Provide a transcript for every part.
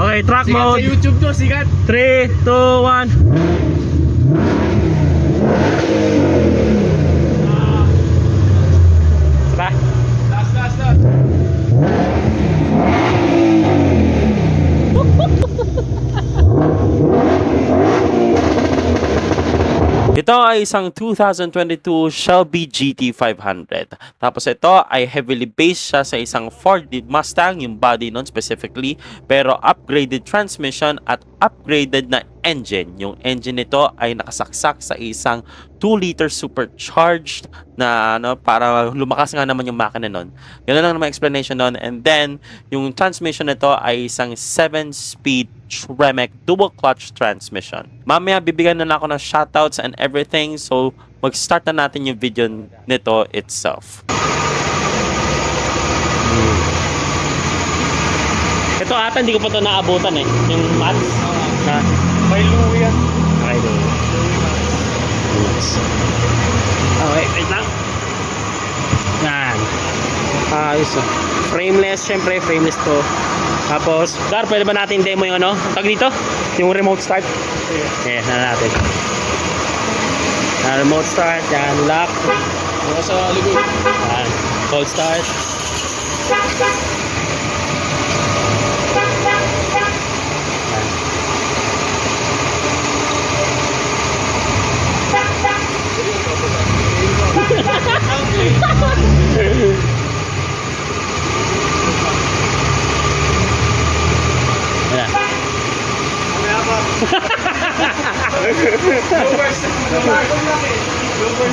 Okay, track Sikat sa mode. YouTube to, sikat. 3, 2, 1. Tara. Last, last, last. Ito ay isang 2022 Shelby GT500. Tapos ito ay heavily based siya sa isang Ford Mustang, yung body nun specifically, pero upgraded transmission at upgraded na engine. Yung engine nito ay nakasaksak sa isang 2-liter supercharged na ano, para lumakas nga naman yung makina nun. Ganun lang naman explanation nun. And then, yung transmission nito ay isang 7-speed Tremec dual clutch transmission. Mamaya bibigyan na ako ng shoutouts and everything. So, mag-start na natin yung video nito itself. Ito ata hindi ko pa ito naabutan eh. Yung mats. Ha? May luya. Okay, do. Okay, wait lang. Yan. Ayos ah. Frameless, syempre, frameless to. Tapos, Dar, pwede ba natin demo yung ano? Tag dito? Yung remote start? Sige. Eh, na natin. Ah, remote start, yan, lock. Muna sa likod. Yan, cold start. Yan.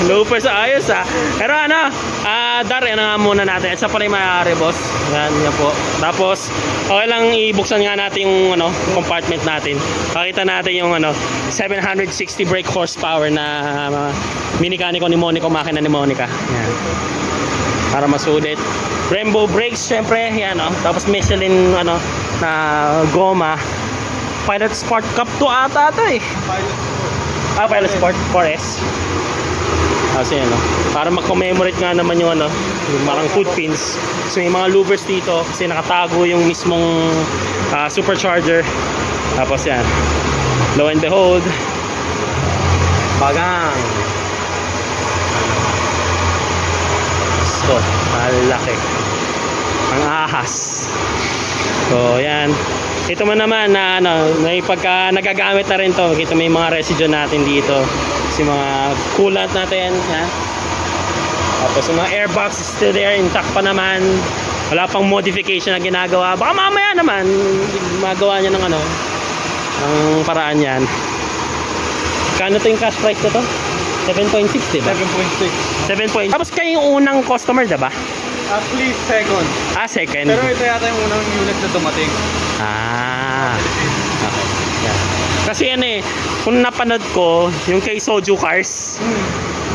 Loopers ayos ah. Pero ano, ah Dar, yan nga muna natin. Isa pa rin maaari, boss. Yan, yan po. Tapos, okay lang ibuksan nga natin yung ano, compartment natin. Pakita natin yung ano, 760 brake horsepower na uh, minikaniko ni Monica, makina ni Monica. Yan. Para masulit. Brembo brakes, syempre, yan oh. Tapos Michelin ano, na goma. Pilot Sport Cup 2 ata ito eh. Ah, Pilot Sport 4S. Kasi ano, para mag-commemorate nga naman yung ano, yung parang footpins. So may mga louvers dito kasi nakatago yung mismong ah, supercharger. Tapos yan. Lo and behold, bagang. So, malaki. Ang ahas. So, yan. Ito man naman na ano, may pagka nagagamit na rin to. Kita may mga residue natin dito. Kasi mga coolant natin, yan. Tapos yung mga airbox is still there, intact pa naman. Wala pang modification na ginagawa. Baka mamaya naman, magawa niya ng ano, ng paraan yan. Kano to yung cash price ko to? 7.6, diba? 7.6. 7 point. Tapos kayo yung unang customer, diba? At least second. Ah, second. Pero ito yata yung unang unit na dumating. Ah. Okay. Yeah. Kasi ano eh, kung napanood ko, yung kay Soju Cars,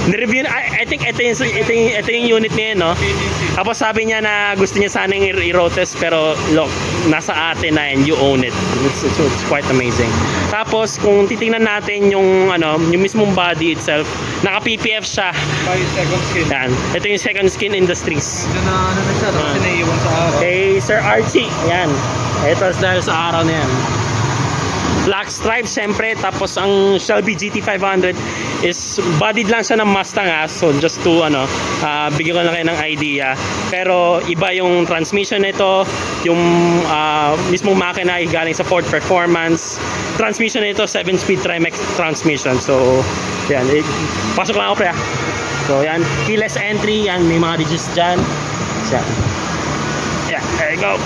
nireview, I, I think ito yung, ito yung, ito yung unit niya, no? PDC. Tapos sabi niya na gusto niya sanang i-road test pero look, nasa atin na and you own it. It's, it's, it's quite amazing. Tapos kung titingnan natin yung ano, yung mismong body itself, naka PPF siya. By second skin. Yan. Ito yung Second Skin Industries. Diyan na ano na siya. Tapos Ah. naiiwan sa araw. Kay Sir Archie. Yan. Ito dahil sa araw na yan. Black stripe syempre tapos ang Shelby GT500 is bodied lang siya ng Mustang ha. So just to ano, ah, bigyan ko lang kayo ng idea. Pero iba yung transmission nito, yung ah, mismong makina ay galing sa Ford Performance. Transmission nito 7-speed Trimex transmission. So yan, eh, pasok lang ako pre. ah. So yan, keyless entry, yan may mga digits diyan. Yan. Yeah, there you go.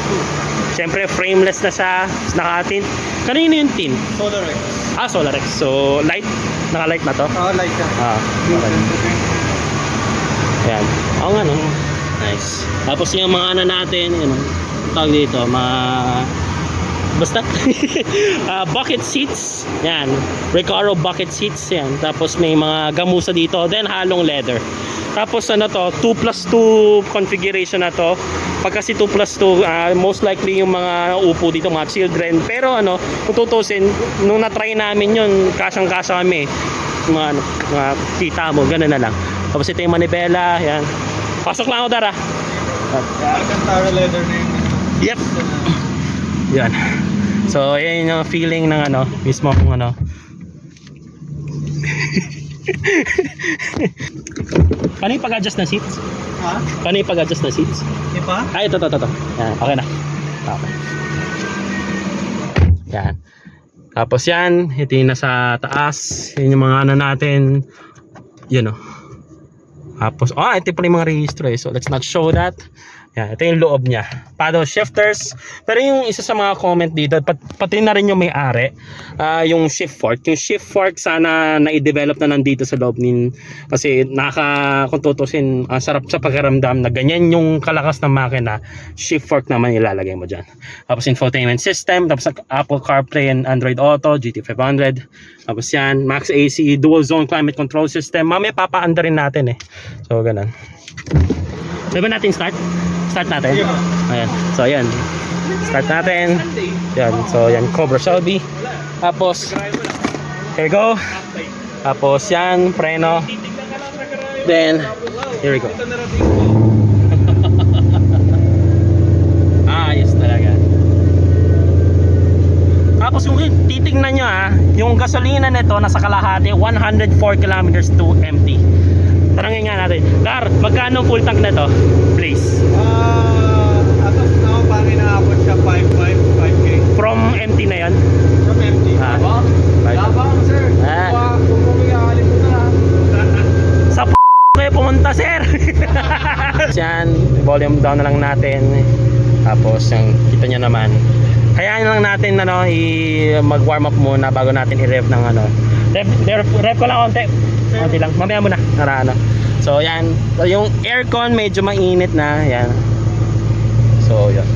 Siyempre, frameless na siya. Naka-tint. Kanino yung tint? Solar X. Ah, Solarex. So, light. Naka-light na to? Oh, like that. Ah, okay. Ayan. Oo nga, no? Nice. Tapos yung mga ano natin, yun, tawag dito, mga... Basta. Ah, bucket seats. Yan. Recaro bucket seats. Yan. Tapos may mga gamusa dito. Then halong leather. Tapos ano to, 2 plus 2 configuration na to. Pag kasi 2 plus 2, ah, most likely yung mga upo dito, mga children. Pero ano, kung tutusin, nung na-try namin yun, kasyang-kasya kami. Mga, ano, mga kita mo, gano'n na lang. Tapos ito yung manibela, yan. Pasok lang ako, Dara. Alcantara leather na yung Yep. Yan. So, yan yung feeling ng ano, mismo kung ano. Paano yung pag-adjust ng seats? Ha? Paano yung pag-adjust ng seats? Di ba? Ay, ito, ito, ito. ito. Yan, okay na. Okay. Yan. Tapos yan, ito yung nasa taas. Yun yung mga ano natin. Yun o. Tapos, ah, ito pala yung mga registro eh. So, let's not show that. Yan, ito yung loob niya. Paddle shifters. Pero yung isa sa mga comment dito, pat, pati na rin yung may-ari, ah, yung shift fork. Yung shift fork sana na i-develop na nandito sa loob nin kasi nakaka kung tutusin, ang sarap sa pagkaramdam na ganyan yung kalakas ng makina, shift fork naman ilalagay mo dyan. Tapos infotainment system, tapos Apple CarPlay and Android Auto, GT500. Tapos yan, Max AC, dual zone climate control system. Mamaya papaanda rin natin eh. So, ganun. Pwede ba natin start? Start natin. Ayan. So, ayan. Start natin. Yan. So, yan. Cobra Shelby. Tapos, here we go. Tapos, yan. Preno. Then, here we go. Ayos talaga. Tapos yung titignan nyo ah, yung gasolina nito nasa kalahati, 104 kilometers to empty. Tarangin nga natin. Dar, magkano full tank na to? Please. Ah, as of now, parang inaabot siya 5, 5, 5K. From empty na yan? From empty. Ah. Five. Labang, sir. Ah. Kung kumikakalim mo na. Sa p*** kayo pumunta, sir! Yan, volume down na lang natin. Tapos, yung kita nyo naman. Hayaan lang natin ano, i mag-warm up muna bago natin i-rev ng ano. Rev, rev, rev ko lang konti. Konti lang. Mamaya muna. Para ano. So, yan. So, yung aircon medyo mainit na. Yan. So, yan.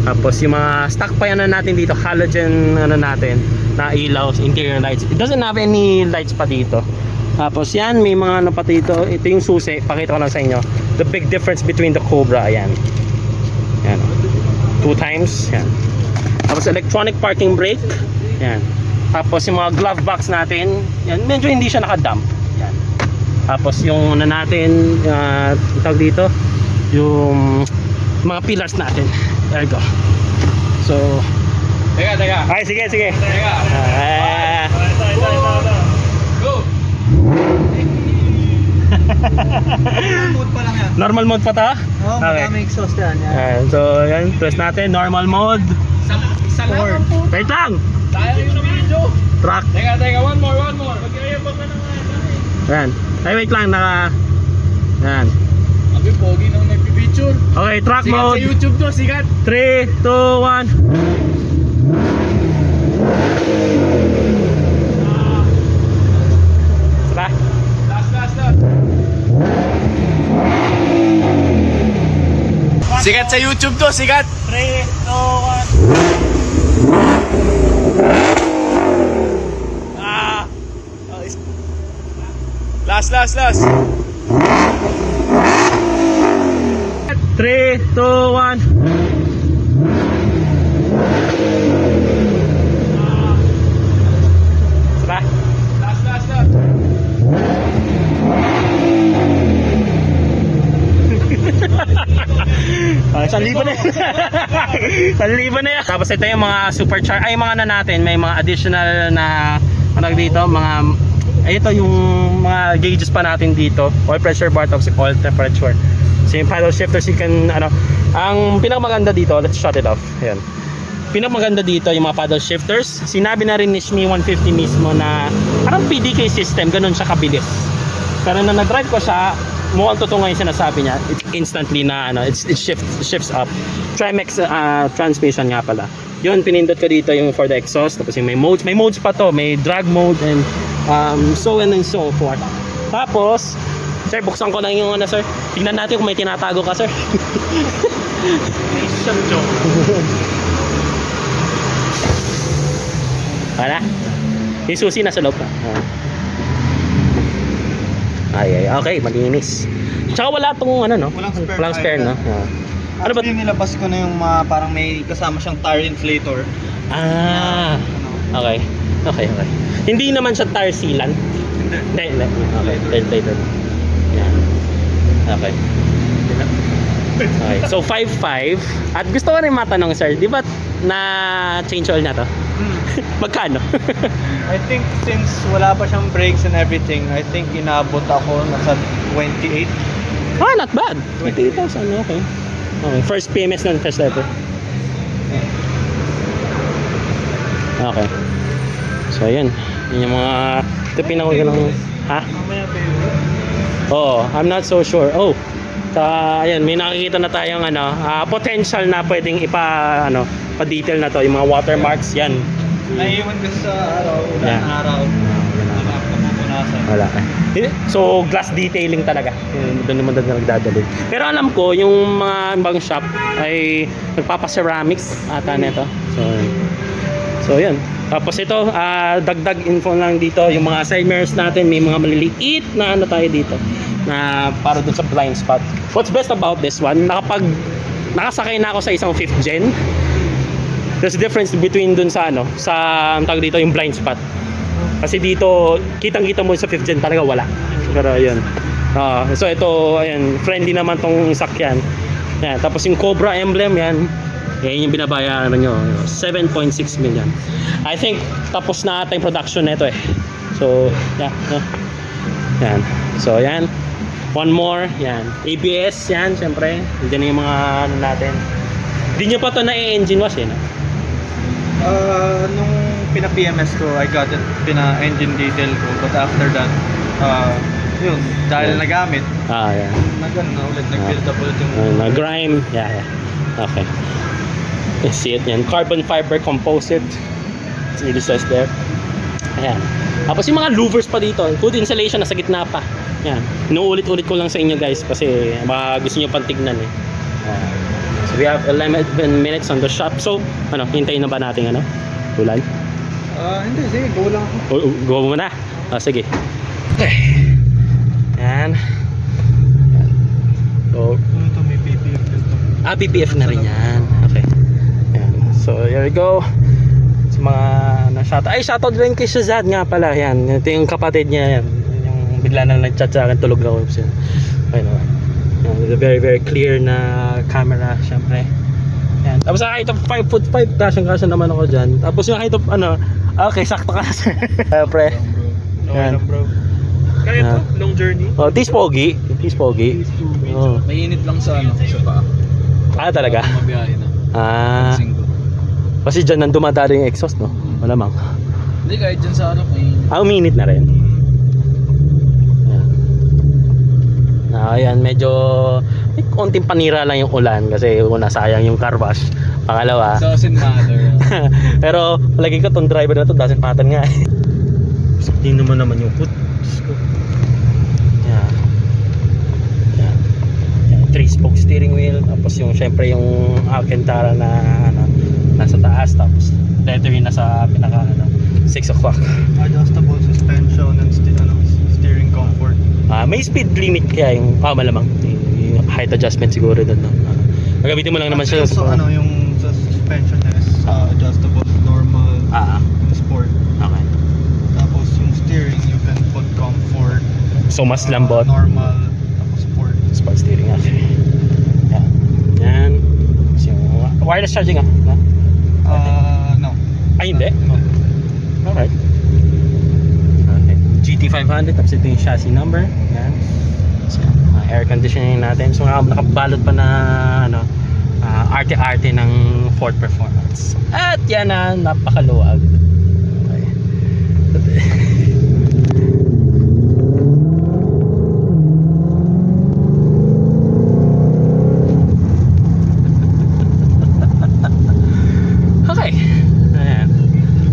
Tapos yung mga stock pa yan na natin dito, halogen ano natin, na ilaw, interior lights. It doesn't have any lights pa dito. Tapos yan, may mga ano pa dito. Ito yung susi, pakita ko lang sa inyo. The big difference between the Cobra, ayan. Yan. Two times, yan. Tapos electronic parking brake, yan. Tapos yung mga glove box natin, yan, medyo hindi siya nakadump. Yan. Tapos yung ano natin, uh, tawag dito, yung mga pillars natin. There you go. So, Teka, teka. ay sige, sige. Teka. Ah, Go! Mood pa lang yan. normal mode pa to? Oo, Okay. madaming exhaust yan. yan. Ayan, so, yan, press natin, normal mode. Isa lang. Wait lang! Tayo yung video. Track. Teka, teka. One more, one more. Ayan. Ay, wait lang, naka... Ayan. Abi, pogi nang nagpipicture. Okay, track Sikat sa mode. YouTube to, sikat. 3, 2, 1. Saka. Last, last, last. Sikat sa YouTube to, sikat. 3, 2, 1. Ah! Last, last, last. 3, 2, 1. Saka. Last, last, last. Ah, isang libo na yan. Isang libo na yan. Tapos ito yung mga supercharge, ay mga na natin, may mga additional na, ano dito, mga, ay ito yung mga gauges pa natin dito, oil pressure bar, tapos oil temperature. So yung paddle shifters, you can, ano, ang pinakamaganda dito, let's shut it off. Ayan. Pinakamaganda dito yung mga paddle shifters. Sinabi na rin ni Shmi 150 mismo na parang PDK system, ganun siya kabilis. Pero nung nag-drive ko siya, mukhang totoo nga yung sinasabi niya. It's instantly na ano, it's, it shifts, shifts up. Trimex uh, transmission nga pala. Yun, pinindot ko dito yung for the exhaust. Tapos yung may modes. May modes pa to. May drag mode and um, so on and so forth. Tapos, sir, buksan ko na yung ano, sir. Tingnan natin kung may tinatago ka, sir. Isang joke. Wala. Yung susi nasa loob pa. Ah. Ay, ay, okay, malinis. Tsaka wala tong ano, no? Walang spare Walang spare, tire. no? Ah. Ano ba? Actually, nilabas ko na yung mga parang may kasama siyang tire inflator. Ah, okay. Okay, okay. Hindi naman siya tire sealant. Hindi, hindi. Okay, ventilator. Yan. Okay. Okay. So 5.5 at gusto ko rin matanong sir, di ba na change oil na to? Magkano? I think since wala pa siyang brakes and everything, I think inabot ako nasa 28. ah, not bad. 28,000, okay. Okay, first PMS na first ever. Okay. So, ayun. Yun yung mga... Ito pinakagano ng... Ha? Mamaya Oo, I'm not so sure. Oh, ta, ayan, may nakikita na tayong ano, ah, potential na pwedeng ipa, ano, pa-detail na to, yung mga watermarks, yan. Naiiwan ko sa araw, ulan Yeah. araw. Wala. So, glass detailing talaga. Doon naman doon na nagdadali. Pero alam ko, yung mga ibang shop ay nagpapa-ceramics ata nito. So, so yun. Tapos ito, ah, dagdag info lang dito, yung mga mirrors natin, may mga maliliit na ano tayo dito na para dun sa blind spot. What's best about this one, nakapag nakasakay na ako sa isang 5th gen, there's a difference between dun sa ano, sa ang tawag dito yung blind spot. Kasi dito, kitang-kita mo sa 5th gen talaga wala. Pero yun. Ah, so ito, ayan, friendly naman tong sakyan. Yan, tapos yung Cobra emblem yan, yan yung binabayaran nyo. 7.6 million. I think tapos na ata yung production nito eh. So, yeah. no? Yan. So, yan. One more. Yan. ABS yan, syempre. Diyan yung mga ano natin. Hindi nyo pa to na-engine wash eh. No? Uh, nung pina-PMS ko, I got it, pina-engine detail ko. But after that, uh, yun, dahil Yeah. nagamit, Ah, yan. nag ano na ulit, nag-build up ulit yung... Uh, na grime. Yeah, yeah. Okay. You see it yan. Carbon fiber composite. It really says there. Ayan. Tapos yung mga louvers pa dito. Good insulation nasa gitna pa. Yan. Inuulit-ulit ko lang sa inyo guys kasi baka gusto nyo pang tignan eh. So we have 11 minutes on the shop. So, ano, hintayin na ba natin ano? Ulan? Ah, hindi, sige, go lang ako. Go mo na. Ah, sige. Okay. Yan. So, Ano. Ah, PPF na rin yan. Okay. Yan. So, here we go. Sa mga na-shout Ay, shoutout rin kay Shazad nga pala. Yan. Ito yung kapatid niya. Yan. Yung bigla na nag-chat sa akin. Tulog na ako. So, okay naman. Yan. With a very, very clear na camera. Syempre. Yan. Tapos sa height of 5 foot 5. Kasyang kasya naman ako dyan. Tapos yung height of ano. Okay, sakto ka. Syempre. No, Yan. bro. Kaya Yan. to, long journey. Oh, tis pogi. Tis pogi. Oh. Mainit lang sa ano, sa paa. Ah, talaga? Mabiyahe na. Ah. Kasi dyan nang dumadalo yung exhaust, no? Malamang. Hindi, kahit dyan sa harap, mainit. Ah, uminit na rin. Ayan. Ah, ayan, medyo may konting panira lang yung ulan kasi una sayang yung car wash. Pangalawa, Doesn't matter. pero palagi ko tong driver na to doesn't matter nga. eh. Hindi naman naman yung foot. Diyos ko. Yan. Yan. Yan. Three spoke steering wheel. Tapos yung syempre yung Alcantara na ano, nasa taas. Tapos leather yung nasa pinaka ano, 6 o'clock. Adjustable suspension and sti- ano, steering comfort. Ah, may speed limit kaya yung ah, malamang yung, height adjustment siguro doon. No? Ah, magamitin mo lang naman siya. So, ano, yung sa suspension niya is uh, adjustable, normal, Ah, ah. sport. okay. Tapos yung steering, you can put comfort, So mas uh, lambot. normal, tapos sport. Sport steering okay. Yan. Yan. So, wireless charging ah. Uh. Ay, hindi. No. Alright. Okay. GT500 tapos ito yung chassis number. Yan. So, uh, air conditioning natin. So, naka- nakabalot pa na ano, ah, arte-arte ng Ford Performance. At yan na, napakaluwag. Okay. Okay. Ayan.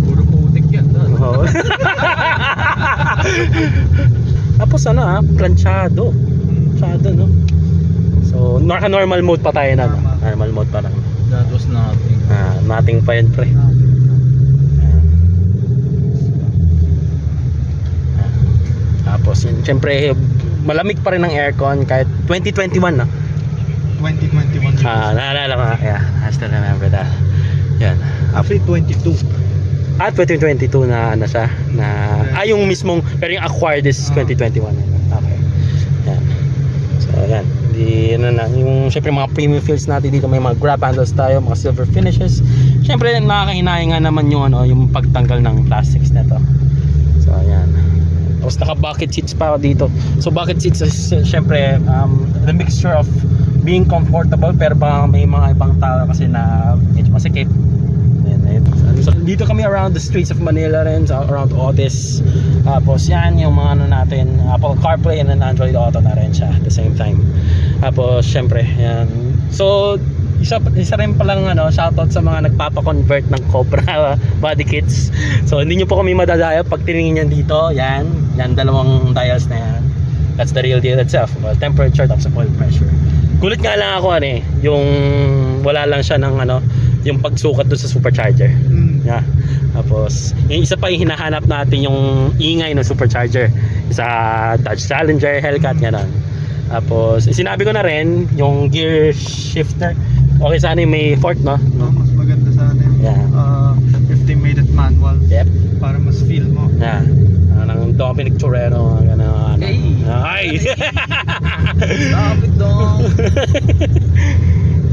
Puro putik yan. Oo. Tapos ano ah, planchado. Planchado no. Naka normal mode pa tayo na. no? Normal mode pa lang. That was nothing. Ah, nothing pa yan pre. Ah. Tapos yun, syempre malamig pa rin ang aircon kahit 2021 na. 2021. Ah, naalala ko. Yeah, I still remember that. Yan. Actually, 22. At 2022 na ano siya na ah yung mismong pero yung acquired is Ah. 2021 okay yan so yan di ano na yung syempre mga premium fields natin dito may mga grab handles tayo mga silver finishes Siyempre, nakakahinayang nga naman yung, ano, yung pagtanggal ng plastics na to. So, ayan. Tapos naka-bucket seats pa dito. So, bucket seats is, siyempre, um, the mixture of being comfortable pero ba may mga ibang tao kasi na medyo masikip. Ayan. So, dito kami around the streets of Manila rin, so around Otis. Tapos yan, yung mga ano natin, Apple CarPlay and then Android Auto na rin siya at the same time. Tapos, syempre, yan. So, isa, isa rin palang ano, shoutout sa mga nagpapa-convert ng Cobra body kits. So, hindi nyo po kami madadaya pag tiningin yan dito. Yan, yan, dalawang dials na yan. That's the real deal itself. Well, temperature tapos oil pressure. Gulit nga lang ako ano eh, yung wala lang siya ng ano, yung pagsukat doon sa supercharger. Mm. Yeah. Tapos, yung isa pa yung hinahanap natin yung ingay ng supercharger sa Dodge Challenger, Hellcat, gano'n. Tapos, sinabi ko na rin, yung gear shifter, okay sana yung may fork, no? No, mas maganda sana yun. Yeah. Uh, if they made it manual, Yep. para mas feel mo. Yeah. Dominic Torero, gano'n. Hey! Ay! Lapit dong.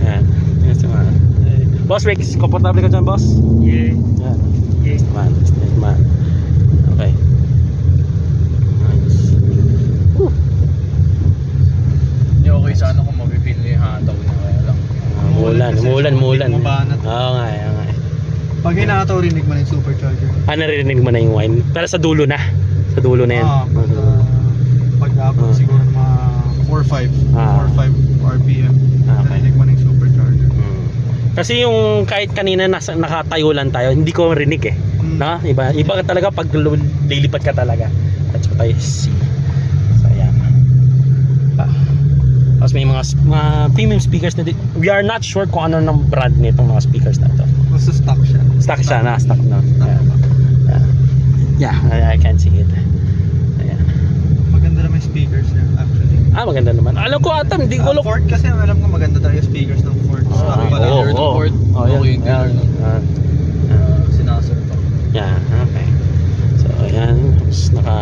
Yan. Yes, man. Boss Rick, komportable ka dyan, boss? Yeah. Yan. Yeah. Yes, man. Yes, man. Okay. Nice. Whew. Hindi okay sana kung mapipil niyo yung hataw niya kaya lang. Ah, Mulan, Kasi mulan, hindi mulan. mo banat. Oo nga, oo nga. Pag hinataw, rinig mo na yung supercharger. Ah, naririnig mo na yung wine. Pero sa dulo na. Sa dulo na yan. Ah, pag, uh, pag abot Ah. siguro mga 4-5, Ah. 4-5 RPM, Ah, okay. narinig mo yung supercharger. Mm. Kasi yung kahit kanina nasa, nakatayo lang tayo, hindi ko rinig eh. Mm. Na? Iba, iba ka talaga pag lilipat ka talaga. That's what I see. So, ayan. Ah. Tapos may mga, mga premium speakers na di- We are not sure kung ano ng brand nitong mga speakers na to. Basta stock siya. Stock siya na, stock na. Stock. Yeah, yeah. yeah I, I can see it. Ayan. Maganda naman yung speakers niya, actually. Ah, maganda naman. Alam ko ata, hindi ko Ah, alam. Ford kasi alam ko maganda talaga yung speakers ng Ford. Ah, Stock okay. ng oo. board. Oh, yan. Okay yung ng- Ah. Uh, sinasar pa. Yeah, okay. So, ayan. Tapos naka,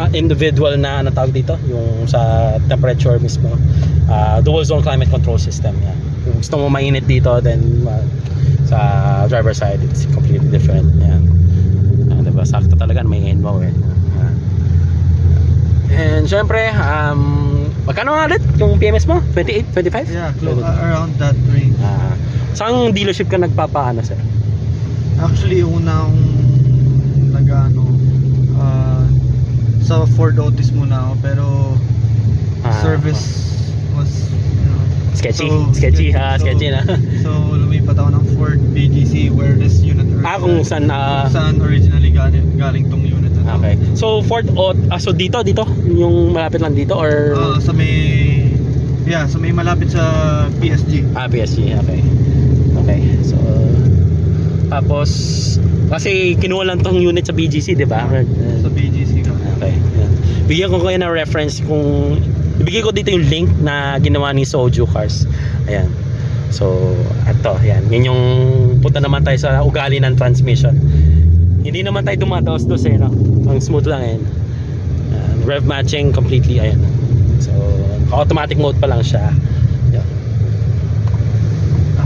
ah, individual na ano tawag dito, yung sa temperature mismo. Ah, dual zone climate control system. Yan. Kung gusto mo mainit dito, then ah, sa driver side, it's completely different. Yan. Ah, diba? Sakto talaga may inbow eh. And syempre, um, magkano nga ulit yung PMS mo? 28, 25? Yeah, clo- uh, around that range. Ah, saan dealership ka nagpapaano sir? Actually, unang nag-ano, ah, sa Ford Otis muna ako, pero Ah, service was, you know, Sketchy, So, sketchy, sketchy. ha, So, sketchy na. so lumipat ako ng Ford BGC where this unit ah, kung saan na... kung saan originally galing, galing tong unit na to. Okay. So, Fort Ot, ah, so dito, dito? Yung malapit lang dito or... Ah, sa may, yeah, sa may malapit sa PSG. ah, PSG, okay. Okay, so... Tapos, kasi kinuha lang tong unit sa BGC, di ba? Sa BGC ka. Okay. yan. Bigyan ko kayo ng reference kung... Ibigay ko dito yung link na ginawa ni Soju Cars. Ayan. So, ito, yan. Yan yung punta naman tayo sa ugali ng transmission. Hindi naman tayo dumadaos-dos eh, no? Ang smooth lang yan. Ayan. rev matching completely, ayan. So, automatic mode pa lang siya.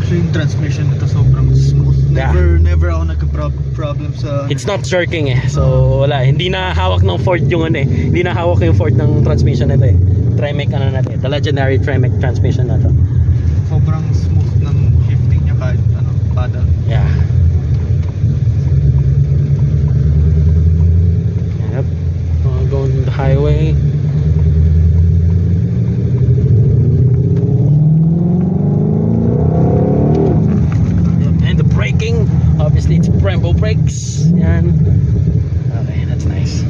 Actually, yung transmission nito sobrang smooth. Yeah. Never, never ako nagka-problem sa... It's not jerking eh. So, wala. Hindi na hawak ng Ford yung ano eh. Hindi na hawak yung Ford ng transmission nito eh. Tremec ano na to eh. The legendary Tremec transmission na to. Highway. And the braking, obviously it's Brembo brakes. Yan. Okay, that's nice.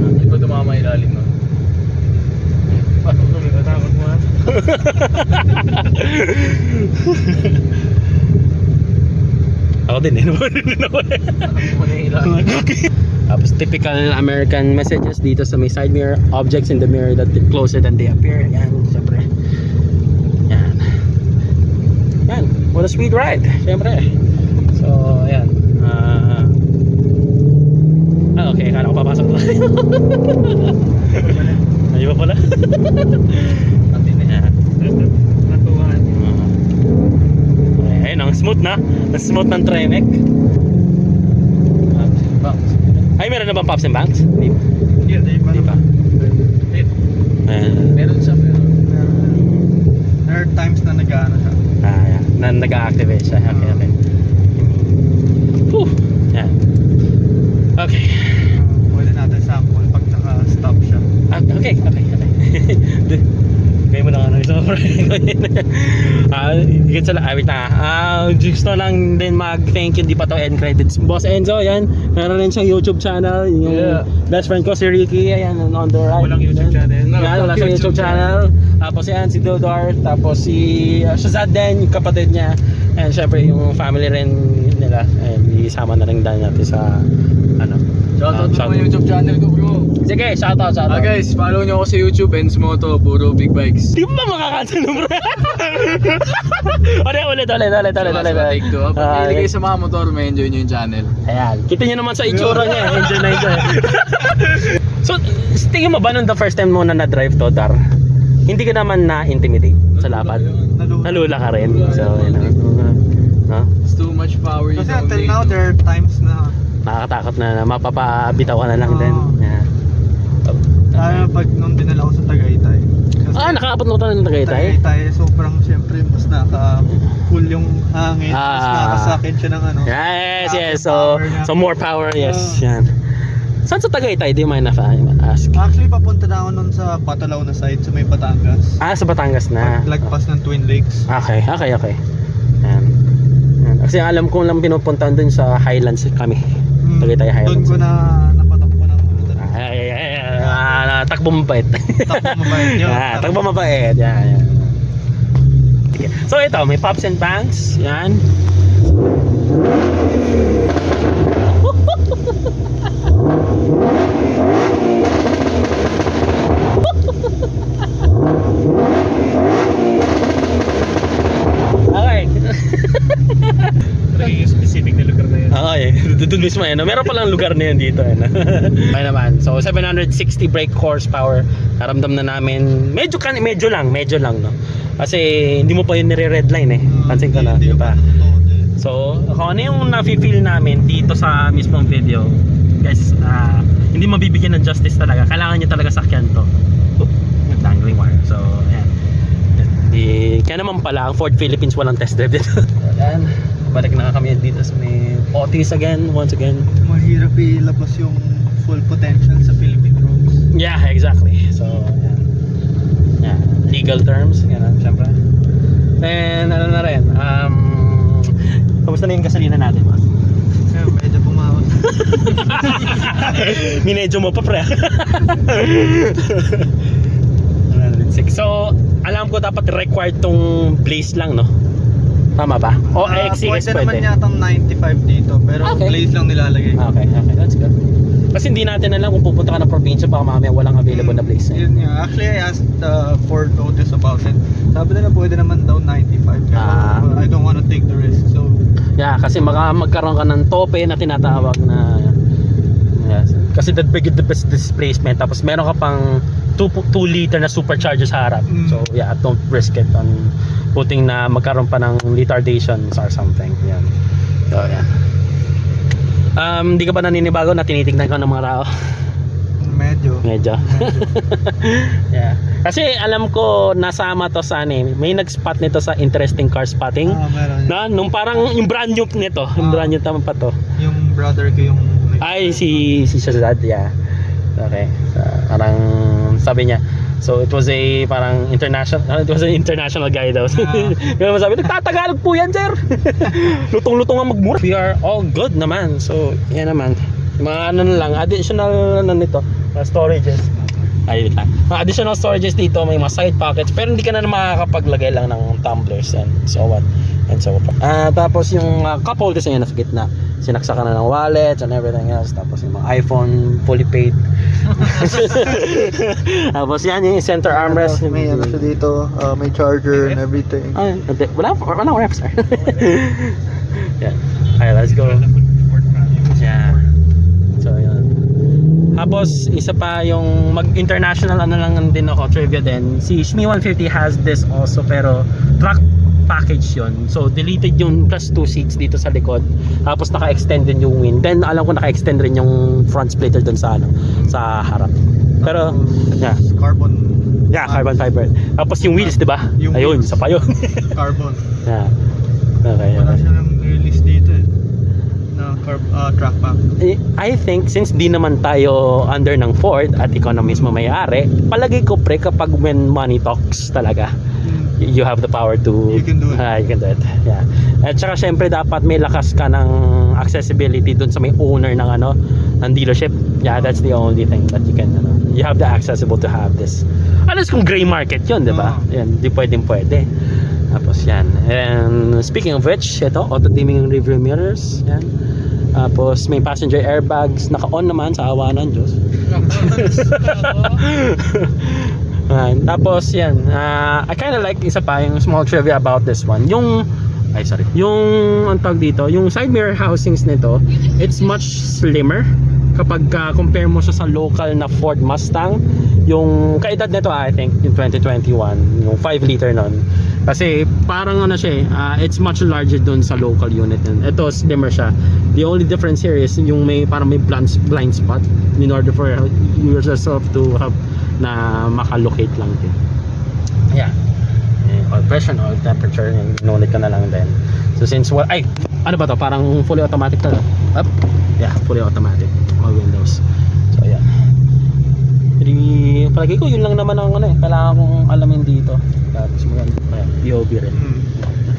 Hindi pa tumama ilalim nun. Natakot mo ha? Ako din eh. Nawalan din ako eh. Tapos typical American messages dito sa may side mirror, objects in the mirror that closer than they appear. Yan, syempre. Yan. Yan, what a sweet ride, syempre. So, yan. Ah, ah, okay, kala ko papasok tayo. Ay, ba pala? Atin na. Yan. Natuwa. Ang smooth na. Ang smooth ng Tremec. Meron na bang pops and banks? Hindi. Pa. Hindi pa. Ayan. Meron siya, meron. There are times na nag-ano siya. Ah, yeah. Na, nag-activate siya. Okay, okay. Whew. Yan. Okay. Pwede natin sample pag naka-stop siya. Ah, okay, okay, okay. Mo na ano, isa pa Ah, higit sa ah, wait na. Ah, gusto lang din mag-thank you, di pa to end credits. Boss Enzo, yan. Meron rin siyang YouTube channel. Yung Yeah. best friend ko, si Ricky, ayan, on the right. Walang YouTube channel. Yan, wala siyang YouTube channel. Tapos yan, si Dodor. Tapos si uh, Shazad din, yung kapatid niya. And syempre, yung family rin nila. And isama na rin dahil natin sa, ano. Shoutout ah, sa YouTube channel ko, bro. Sige, shoutout, shoutout. Ah guys, follow nyo ako sa YouTube, Benz Moto, puro big bikes. Di ba makakancel no bro? ulit, ulit, ulit, ulit, ulit, ulit. Sa take two. Ah, Pag mahilig kayo sa mga motor, may enjoy nyo yung channel. Ayan. Kita nyo naman sa itsura niya. eh. Enjoy na enjoy. so, tingin mo ba nung the first time mo na na-drive to, Dar? Hindi ka naman na-intimidate sa lapad? Nalula. Ka rin. So, yun know, no? It's too much power. you Kasi until now, there are times na Nakakatakot na, na mapapabitaw ka na lang din. Yeah. Lalo pag nung dinala ko sa Tagaytay. Kasi Ah, nakaabot mo tayo ng Tagaytay? Tagaytay, sobrang siyempre mas naka-full yung hangin. mas Ah. nakasakit siya ng ano. Yes, Ah, yes. So, so more power, yes. Ah. Yan. Saan sa Tagaytay? Do you mind if I ask? Actually, papunta na ako nun sa Patalaw na side sa may Batangas. Ah, sa Batangas na. Lagpas ng Twin Lakes. Okay, okay, okay. Yan. Yan. Kasi alam ko lang pinupuntahan dun sa Highlands kami. Hmm, Tagaytay Highlands. Doon ko na napatakbo ng Ay, ay, ay, ay, ah, takbo mabait. Takbo mabait, yun. Ah, takbo mabait. Yan. So ito, may pops and bangs. Yan. Okay. Yung specific na lugar na yun. Oo eh. Doon mismo eh. No? Meron palang lugar na yun dito eh. No? okay naman. So 760 brake horsepower. Naramdam na namin. Medyo, kan medyo lang. Medyo lang no. Kasi hindi mo pa yun nire-red line eh. Pansin ko na. Di ba? eh. So kung ano yung nafe-feel namin dito sa mismong video. Guys, ah, hindi mabibigyan ng justice talaga. Kailangan nyo talaga sakyan to. Yung dangling wire. So, ayan. Di, kaya naman pala, ang Ford Philippines walang test drive dito. Ayan. Balik na kami dito sa may Otis again, once again. Mahirap ilabas yung full potential sa Philippine roads. Yeah, exactly. So, ayan. Yeah, legal terms, yan, syempre. Then, ano na rin, um, kamusta na yung gasolina natin, ma? Kaya medyo pumawas. Minedyo mo pa, pre. 106. So, alam ko dapat required tong blaze lang, no? Tama ba? O Ah, XCX pwede naman pwede? yatang 95 dito, pero Okay. blaze lang nilalagay. Okay, okay, that's good. Kasi hindi natin alam kung pupunta ka ng probinsya baka mamaya walang available na blaze. eh. Yun nga. Actually, I asked uh, Ford Otis about it. Sabi nila pwede naman daw 95. Pero Ah. uh, I don't wanna take the risk. So, Yeah, kasi maka magkaroon ka ng tope na tinatawag na yes. Kasi the big the best displacement tapos meron ka pang 2 2 liter na supercharger sa harap. Mm. So yeah, don't risk it on putting na magkaroon pa ng retardations or something. Yan. So yeah. Um, di ka ba naninibago na tinitingnan ka ng mga tao? medyo. Medyo. yeah. Kasi alam ko nasama to sa ano eh. May nag-spot nito sa interesting car spotting. Ah, meron. Na, nung parang yung brand new nito, yung Ah. brand new tama pa to. Yung brother ko yung... Ay, si si Shazad, yeah. Okay. Parang sabi niya, so it was a parang international, uh, it was an international guy daw. Ah. Kaya sabi, nagtatagalog po yan, sir. Lutong-lutong ang magmura. We are all good naman. So, yan naman. Mga ano lang, additional ano nito, mga storages. Ay, wait lang. Mga additional storages dito, may mga side pockets, pero hindi ka na makakapaglagay lang ng tumblers and so what and so forth. Ah, tapos yung uh, cup holders na yun nasa gitna. Sinaksa ka na ng wallets and everything else. Tapos yung mga iPhone fully paid. tapos yan yung center armrest. May ano siya dito, uh, may charger and everything. Ay. Wala, wala akong reps, sir. yeah. Okay, let's go. Yeah. So, yun. Tapos, isa pa yung mag-international ano lang din ako, trivia din. Si Shmi 150 has this also, pero truck package yon So, deleted yung plus two seats dito sa likod. Tapos naka-extend din yung wing. Then, alam ko naka-extend rin yung front splitter dun sa, ano, sa harap. Pero, yeah. Carbon. Yeah, carbon fiber. Tapos yung wheels, di ba? Ayun, wheels. sa pa yun. Carbon. yeah. Okay, Wala siya ng release dito eh. Na carb, ah, track pack. Eh, I think since di naman tayo under ng Ford at ikaw na mismo may-ari, palagay ko pre kapag when money talks talaga, you have the power to You can do it. Ah, you can do it. Yeah. At saka syempre dapat may lakas ka ng accessibility dun sa may owner ng ano ng dealership. Yeah, that's the only thing that you can ano. You have the accessible to have this. Alas kung gray market 'yon, 'di ba? Oo. Yan, di pwedeng pwede. Tapos yan. And speaking of which, ito, auto-dimming rear mirrors. Yan. Tapos may passenger airbags. Naka-on naman sa awa ng Diyos. Ayan. Tapos yan. ah, I kind of like isa pa yung small trivia about this one. Yung ay sorry. Yung ang tawag dito, yung side mirror housings nito, it's much slimmer kapag ka compare mo siya sa local na Ford Mustang. Yung kaedad nito I think yung 2021, yung 5 liter nun. Kasi parang ano siya ah, it's much larger dun sa local unit nun. Ito slimmer siya. The only difference here is yung may parang may blind, blind spot in order for yourself to have na makalocate lang din. Yeah. Eh, oil pressure, oil temperature, inulit ko na lang din. So since what, ay, ano ba to? Parang fully automatic to. Up? Yeah, fully automatic. All windows. So yeah. Hindi, palagi ko yun lang naman ang ano eh. Kailangan kong alamin dito. Tapos maganda. Ayan, POV rin. Hmm.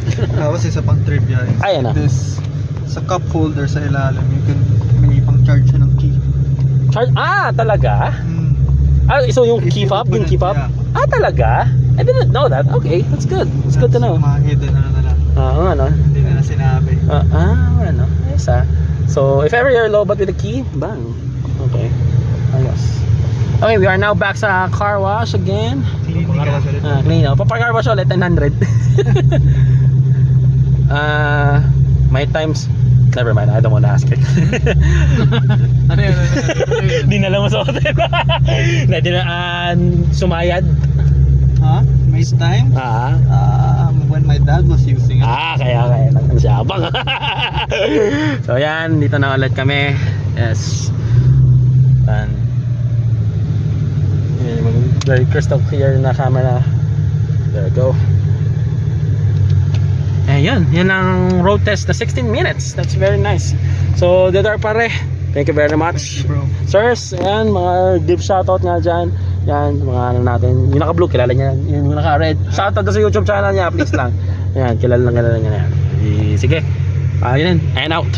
Tapos isa pang trivia is Ayan na. this sa cup holder sa ilalim you can may pang charge siya ng key. Charge, ah, talaga? Hmm. Ah, so yung fob, open yung fob? yeah. Ah, talaga? I didn't know that. Okay, that's good. It's good to know. Mga hidden ano na lang. Ah, oo, ano? Hindi nila sinabi. Ah, ah, ano? Ayos ah. So, if ever you're low but with a key, bang. Okay. Ayos. Okay, we are now back sa car wash again. Ah, clean up. Papagar wash ulit, 900. Ah, my times... Never mind, I don't want to ask it. Ano yun? Yun? Di na lang mo sa hotel. Na, di na, ah, sumayad. Ha? May time? Ah, Um, when my dad was using it. Ah, kaya kaya lang siya abang. so yan, dito na ulit kami. Yes. And very crystal clear na camera. There we go. Ayan, yan ang road test na 16 minutes. That's very nice. So, Dedar pare, thank you very much. Bro. Sirs, ayan, mga deep shoutout nga dyan. Yan, mga ano natin. Yung naka-blue, kilala niya. Yung naka-red. Shoutout sa YouTube channel niya, please lang. Yan, kilala lang, kilala niya na yan. Eh, Sige. Ah, yun, and out.